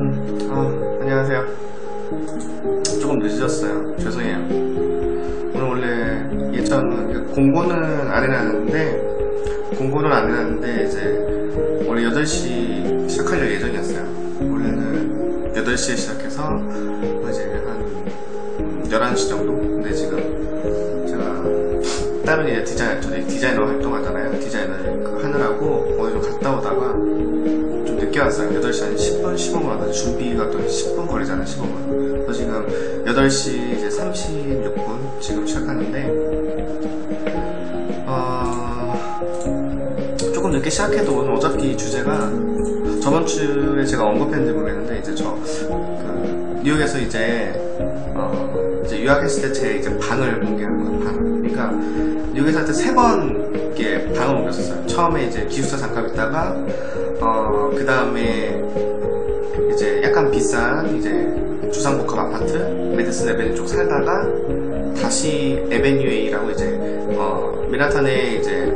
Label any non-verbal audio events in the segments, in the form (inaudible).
음, 아, 안녕하세요. 조금 늦어졌어요. 죄송해요. 오늘 원래 예전 공고는 안 해놨는데, 공고는 안 해놨는데, 이제, 원래 8시 시작할 예정이었어요. 원래는 8시에 시작해서, 이제 한 11시 정도? 근데 지금 제가 다른 이제 디자인, 저희 디자이너 활동하잖아요. 디자이너 그 하느라고 어디 좀 갔다 오다가 왔어요. 8시 한 10분, 15분 왔는데 준비가 또 10분 걸리잖아요, 15분. 그래서 지금 8시 이제 36분 지금 시작하는데, 어, 조금 늦게 시작해도 오늘 어차피 주제가 저번 주에 제가 언급했는지 모르겠는데, 이제 저, 그, 뉴욕에서 이제, 어, 이제 유학했을 때 제 이제 방을 공개한 거예요, 방. 그러니까, 뉴욕에서 할때세 번, 이렇게 방을 옮겼었어요. 처음에 이제 기숙사 잠깐 있다가, 어, 그 다음에 이제 약간 비싼 이제 주상복합 아파트 메디슨 에베뉴 쪽 살다가 다시 에베뉴 A라고 이제 어, 미나탄에 이제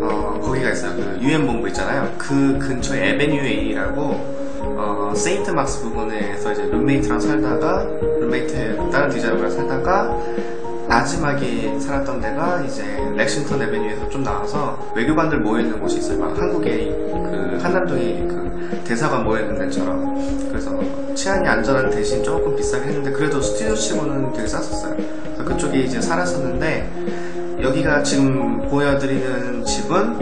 어, 거기가 있어요. 그 유엔 본부 있잖아요. 그 근처에 에베뉴 A라고 어, 세인트 막스 부근에서 이제 룸메이트랑 살다가 룸메이트 다른 디자이너랑 살다가 마지막에 살았던 데가 이제 렉싱턴 에베뉴에서 좀 나와서 외교관들 모여있는 곳이 있어요. 막 한국의 그 한남동에 그 대사관 모여있는 데처럼. 그래서 치안이 안전한 대신 조금 비싸게 했는데 그래도 스튜디오 치고는 되게 쌌었어요. 그쪽에 이제 살았었는데 여기가 지금 보여드리는 집은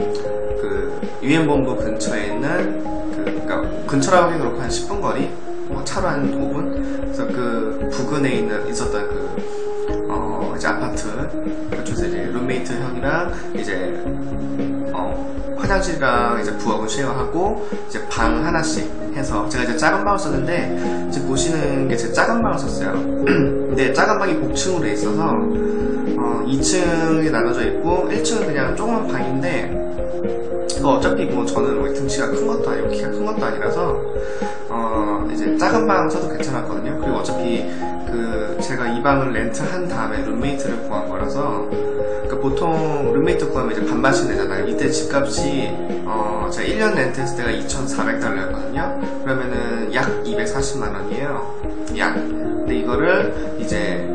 그 유엔 본부 근처에 있는 그 그러니까 근처라고 하기 그렇고 한 10분 거리, 뭐 차로 한 5분. 그래서 그 부근에 있는 있었던 그 어, 이제 아파트 그쪽에서 이제 룸메이트 형이랑 이제 어, 화장실이랑 이제 부엌은 쉐어하고 이제 방 하나씩 해서 제가 이제 작은 방을 썼는데 지금 보시는 게 제 작은 방을 썼어요. (clears throat) 근데 작은 방이 복층으로 돼 있어서 어, 2층이 나눠져 있고 1층은 그냥 조그만 방인데 그 어차피 뭐 저는 뭐 등치가 큰 것도 아니고 키가 큰 것도 아니라서 어 이제 작은 방 써도 괜찮았거든요. 그리고 어차피 그 제가 이 방을 렌트한 다음에 룸메이트를 구한 거라서 그 보통 룸메이트 구하면 이제 반반씩 내잖아요. 이때 집값이 어 제가 1년 렌트했을 때가 2,400달러였거든요. 그러면은 약 240만 원이에요. 약. 근데 이거를 이제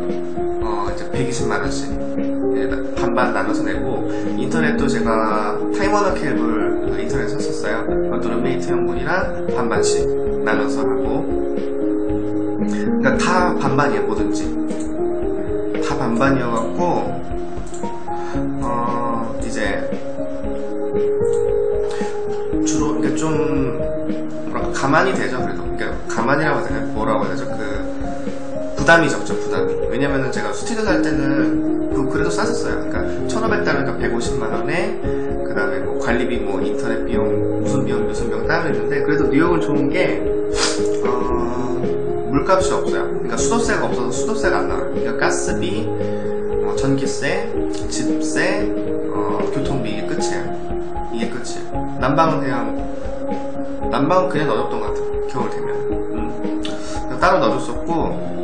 어 이제 120만 원씩 반반 나눠서 내고 인터넷도 제가 타임워너 케이블 그 인터넷 썼었어요. 그것도 룸메이트 형분이랑 반반씩 나눠서 하고. 그러니까 다 반반이에요 뭐든지. 다 반반이어갖고 어 이제 주로 이렇게 좀 뭐랄까 가만히 되죠 그래도. 그러니까 가만히라고 해야 되나 뭐라고 해야 되죠? 그 부담이 적죠 부담이. 왜냐면은 제가 스튜디오 살 때는 그 그래도 쌌었어요. 그러니까 1500달러니까 150만원에 그 다음에 뭐 관리비 뭐 인터넷 비용 무슨 비용 무슨 비용 따로 있는데 그래도 뉴욕은 좋은 게 어, 물값이 없어요. 그러니까 수도세가 없어서 수도세가 안 나와요. 그러니까 가스비 어, 전기세 집세 어, 교통비 이게 끝이에요. 이게 끝이에요. 난방은 그냥 난방은 그냥 넣어줬던 것 같아요. 겨울 되면. 음. 따로 넣어줬었고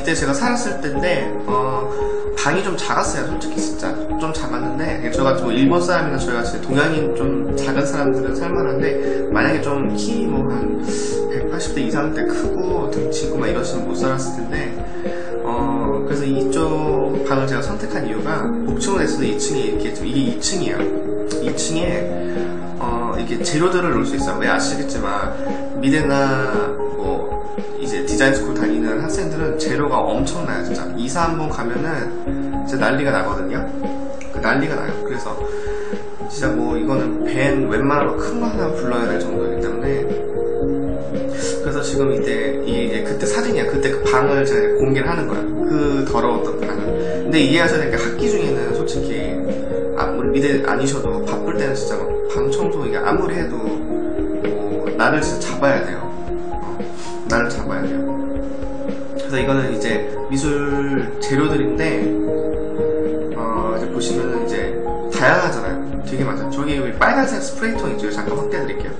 이때 제가 살았을 때인데 어, 방이 좀 작았어요 솔직히 진짜. 좀 작았는데 저같이 뭐 일본 사람이나 저희같이 동양인 좀 작은 사람들은 살만한데 만약에 좀 키 뭐 한 180대 이상 때 크고 등치 있고 막 이러시면 못 살았을 텐데 어 그래서 이쪽 방을 제가 선택한 이유가 복층으로 했어도 2층에 이렇게 좀 이게 2층이에요. 2층에 어 이게 재료들을 놓을 수 있어요. 왜 아시겠지만 미대나 디자인 스쿨 다니는 학생들은 재료가 엄청나요 진짜. 2, 3번 가면은 진짜 난리가 나거든요. 그 난리가 나요. 그래서 진짜 뭐 이거는 밴 웬만하면 큰 거 하나 불러야 될 정도이기 때문에. 그래서 지금 이때 이게 그때 사진이야. 그때 그 방을 제가 공개를 하는 거야. 그 더러웠던 방을 근데 이해하셔야 될 게 학기 중에는 솔직히 아무리 미대 아니셔도 바쁠 때는 진짜 막방 청소 이게 아무리 해도 뭐 나를 진짜 잡아야 돼요. 어, 나를 잡아야 돼요 그래서 이거는 이제 미술 재료들인데 어 이제 보시면은 이제 다양하잖아요. 되게 많아요. 저기 여기 빨간색 스프레이통 있죠? 잠깐 확대해 드릴게요.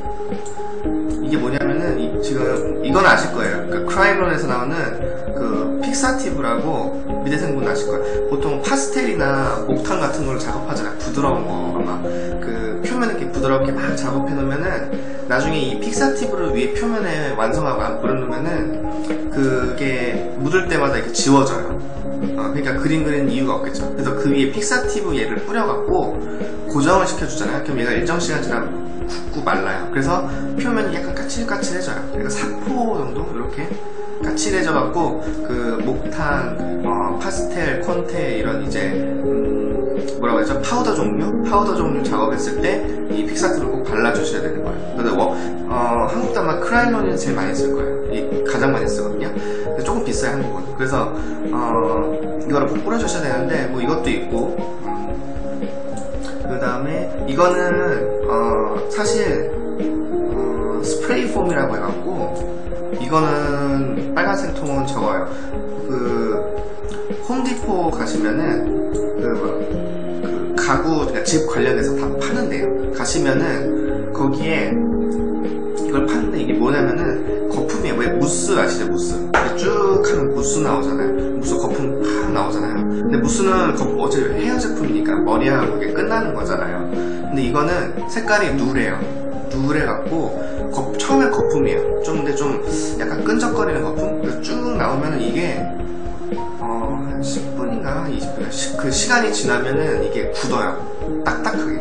이게 뭐냐면은 이, 지금 이건 아실 거예요. 그 크라이론에서 나오는 그 픽사티브라고 미대 생분 아실 거예요. 보통 파스텔이나 목탄 같은 걸 작업하잖아요. 부드러운 거. 아마 그 표면 표면을 이렇게 부드럽게 막 작업해 놓으면은 나중에 이 픽사티브를 위에 표면에 완성하고 안 뿌려놓으면은 그게 묻을 때마다 이렇게 지워져요. 어, 그러니까 그림 그리는 이유가 없겠죠. 그래서 그 위에 픽사티브 얘를 뿌려갖고 고정을 시켜주잖아요. 그럼 얘가 일정 시간 지나면 굳고 말라요. 그래서 표면이 약간 까칠까칠해져요. 그러니까 사포 정도 이렇게 까칠해져갖고 그 목탄, 어, 파스텔, 콘테 이런 이제 음, 뭐라고 하죠? 파우더 종류? 파우더 종류 작업했을 때 이 픽사티브를 꼭 발라주셔야 되는 거예요. 근데 뭐, 어, 한국도 아마 크라이론이 제일 많이 쓸 거예요. 이 가장 많이 쓰거든요. 조금 비싸요 한국은. 그래서 어, 이거를 꼭 뿌려주셔야 되는데 뭐 이것도 있고 그 다음에 이거는 어, 사실 어, 스프레이 폼이라고 해갖고 이거는 빨간색 통은 적어요. 그 홈디포 가시면은 그, 뭐, 그 가구 그러니까 집 관련해서 다 파는데요. 가시면은 거기에 이걸 파는데 이게 뭐냐면은 거품이에요. 왜 무스 아시죠? 무스. 쭉 하면 무스 나오잖아요. 무스 거품 팍 나오잖아요. 근데 무스는 거- 어차피 헤어 제품이니까 머리하고 이게 끝나는 거잖아요. 근데 이거는 색깔이 누래요. 누래갖고 거- 처음엔 거품이에요. 좀 근데 좀 약간 끈적거리는 거품. 쭉 나오면 은 이게 어, 한 10분인가 20분 그 시간이 지나면은 이게 굳어요. 딱딱하게.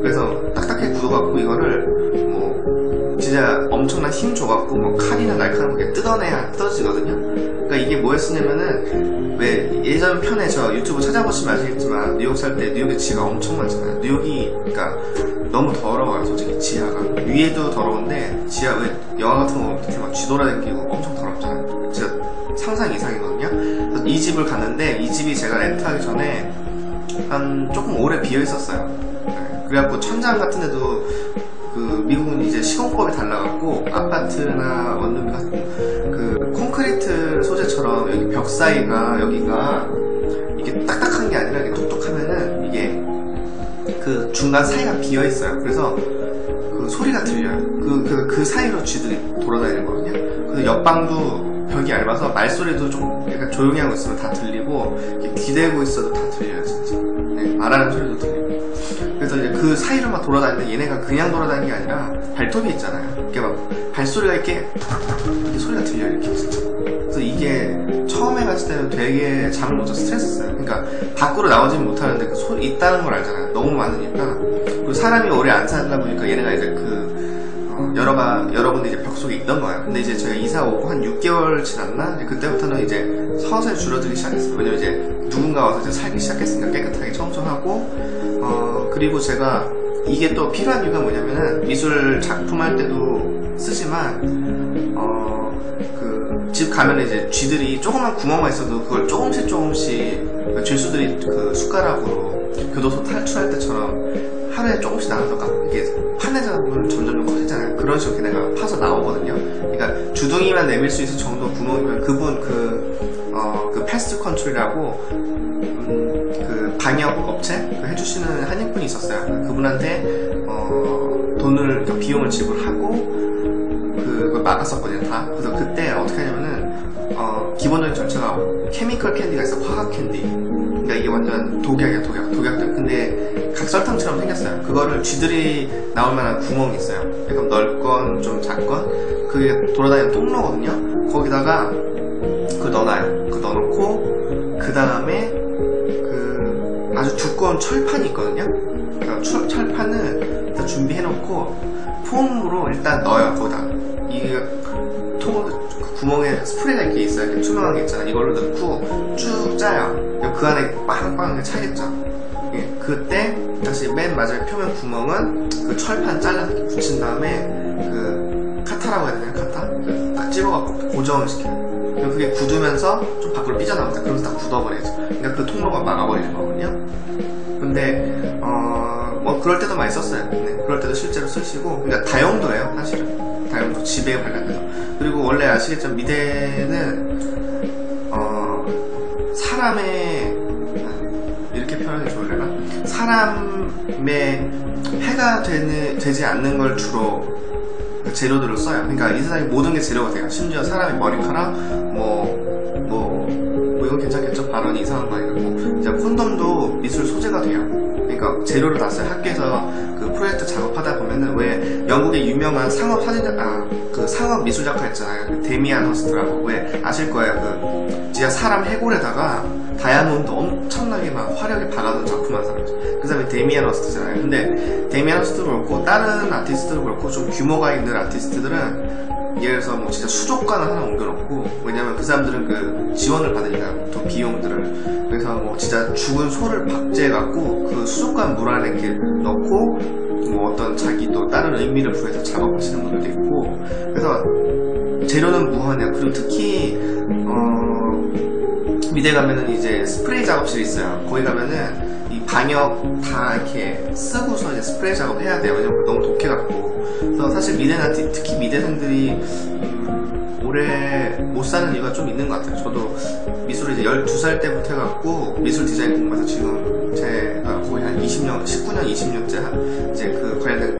그래서 딱딱하게 굳어갖고 이거를 뭐 진짜 엄청난 힘 줘갖고 뭐 칼이나 날카롭게 뜯어내야 뜯어지거든요. 그러니까 이게 뭐에 쓰냐면은 왜 예전 편에 저 유튜브 찾아보시면 아시겠지만 뉴욕 살 때 뉴욕에 지하가 엄청 많잖아요. 뉴욕이 그러니까 너무 더러워요, 솔직히 지하가 위에도 더러운데 지하 왜 영화 같은 거 이렇게 막 쥐돌아다니고 엄청 더럽잖아요. 진짜 상상 이상이거든요. 그래서 이 집을 갔는데 이 집이 제가 렌트하기 전에 한 조금 오래 비어 있었어요. 네, 그래갖고 천장 같은 데도 그 미국은 이제 시공법이 달라갖고 아파트나 원룸 같은 그 콘크리트 소재처럼 여기 벽 사이가 여기가 이게 딱딱한 게 아니라 이게 톡톡하면은 이게 그 중간 사이가 비어 있어요. 그래서 그 소리가 들려요. 그, 그, 그 사이로 쥐들이 돌아다니는 거거든요. 그래서 옆방도 벽이 얇아서 말소리도 좀 약간 조용히 하고 있으면 다 들리고 기대고 있어도 다 들려요, 진짜. 네, 말하는 소리도 들리고. 그래서 이제 그 사이로만 돌아다니는데 얘네가 그냥 돌아다니는 게 아니라 발톱이 있잖아요. 이렇게 막 발소리가 이렇게 이렇게 소리가 들려요, 이렇게 진짜. 그래서 이게 처음에 갔을 때는 되게 잠을 못 자서 스트레스였어요. 그러니까 밖으로 나오지는 못하는데 그 소리 있다는 걸 알잖아요. 너무 많으니까. 그리고 사람이 오래 안 살다 보니까 얘네가 이제 그 어, 여러가 여러분들 이제 벽 속에 있던 거예요. 근데 이제 제가 이사 오고 한 6개월 지났나? 이제 그때부터는 이제 서서히 줄어들기 시작했어요. 왜냐면 이제 누군가 와서 이제 살기 시작했으니까 깨끗하게 청소하고 어 그리고 제가 이게 또 필요한 이유가 뭐냐면은 미술 작품 할 때도 쓰지만 어 그 집 가면 이제 쥐들이 조그만 구멍만 있어도 그걸 조금씩 조금씩 그 죄수들이 그 숟가락으로 교도소 탈출할 때처럼 하루에 조금씩 나눠서 파내다 보면 점점. 그런 식으로 내가 파서 나오거든요. 그러니까 주둥이만 내밀 수 있을 정도 구멍이면 그분 그, 어, 그 패스트 컨트롤이라고 음, 그 방역 업체 그 해주시는 한인분이 있었어요. 그분한테 어, 돈을 그러니까 비용을 지불하고 그걸 막았었거든요 다. 그래서 그때 어떻게 하냐면은 어, 기본적인 절차가 케미컬 캔디가 있어 화학 캔디. 그러니까 이게 완전 독약이야 독약 독약들. 근데 각설탕처럼 생겼어요. 그거를 쥐들이 나올 만한 구멍이 있어요. 약간 넓건 좀 작건 그게 돌아다니는 통로거든요. 거기다가 그 넣어놔요. 그 넣어놓고 그 다음에 그 아주 두꺼운 철판이 있거든요. 그러니까 철, 철판을 일단 준비해놓고 폼으로 일단 넣어요. 거기다 이게 통그 구멍에 스프레이가 이렇게 있어요. 이렇게 투명한 게 있잖아. 이걸로 넣고 쭉 짜요. 그 안에 빵빵하게 차겠죠. 예, 그때 다시 맨 마지막 표면 구멍은 그 철판 잘라 이렇게 붙인 다음에 그 카타라고 해야 되나 카타? 그딱 집어갖고 고정을 시켜요. 그게 굳으면서 좀 밖으로 삐져나옵니다. 그러면서 다 굳어버려야죠. 그러니까 그 통로가 막아버리는 거거든요. 근데 어, 뭐 그럴 때도 많이 썼어요. 네, 그럴 때도 실제로 쓰시고 그러니까 다용도예요, 사실은. 다용도 집에 관련해서. 그리고 원래 아시겠지만 미대는 어, 사람의 표현하기 좋으려나? 사람의 해가 되는, 되지 않는 걸 주로 그 재료들을 써요. 그러니까 이 세상에 모든 게 재료가 돼요. 심지어 사람의 머리카락, 뭐, 뭐, 뭐 이건 괜찮겠죠? 발언이 이상한 거 아니고. 이제 콘돔도 미술 소재가 돼요. 그러니까 재료를 다 써요. 학교에서 그 프로젝트 작업하다 보면은 왜 영국의 유명한 상업 사진 아그 상업 미술 작가 있잖아요 그 데미안 허스트라고. 왜 아실 거예요. 그 진짜 사람 해골에다가 다이아몬드 엄청나게 막 화려하게 박아놓은 작품 한 사람이죠. 그 사람이 데미안 허스트잖아요. 근데 데미안 허스트도 그렇고 다른 아티스트도 그렇고 좀 규모가 있는 아티스트들은 예를 들어서 뭐 진짜 수족관을 하나 옮겨놓고 왜냐면 그 사람들은 그 지원을 받으니까 또 비용들을. 그래서 뭐 진짜 죽은 소를 박제해갖고 그 수족관 물 안에 이렇게 넣고 뭐 어떤 자기 또 다른 의미를 부여해서 작업하시는 분들도 있고. 그래서 재료는 무한해요. 그리고 특히 어 미대 가면은 이제 스프레이 작업실이 있어요. 거기 가면은 이 방역 다 이렇게 쓰고서 이제 스프레이 작업 해야 돼요. 왜냐면 너무 독해갖고. 그래서 사실 미대나 티- 특히 미대생들이 음, 오래 못 사는 이유가 좀 있는 것 같아요. 저도 미술을 이제 12살 때부터 해갖고 미술 디자인 공부해서 지금 제가 거의 한 20년, 19년, 20년째 이제 그 관련된